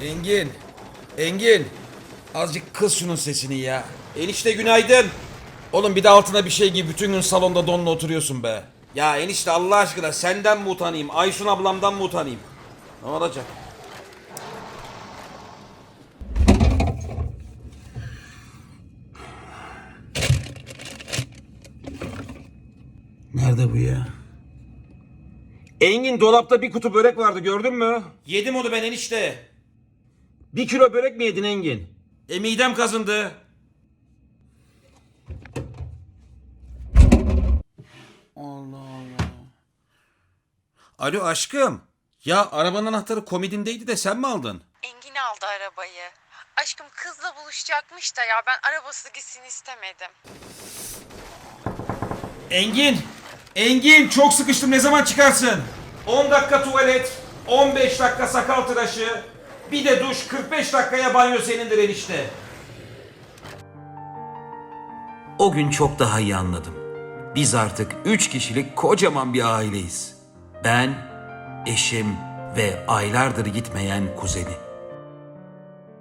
Engin. Engin. Azıcık kız şunun sesini ya. Enişte günaydın. Oğlum bir de altına bir şey giy. Bütün gün salonda donla oturuyorsun be. Ya enişte Allah aşkına senden mi utanayım? Aysun ablamdan mı utanayım? Ne olacak? Nerede bu ya? Engin dolapta bir kutu börek vardı gördün mü? Yedim onu ben enişte. Bir kilo börek mi yedin Engin? E midem kazındı. Allah Allah. Alo aşkım. Ya arabanın anahtarı komodindeydi de sen mi aldın? Engin aldı arabayı. Aşkım kızla buluşacakmış da ya ben arabası gitsin istemedim. Engin! Engin çok sıkıştım ne zaman çıkarsın? 10 dakika tuvalet, 15 dakika sakal tıraşı, bir de duş 45 dakikaya banyo senindir enişte. O gün çok daha iyi anladım. Biz artık 3 kişilik kocaman bir aileyiz. Ben, eşim ve aylardır gitmeyen kuzeni.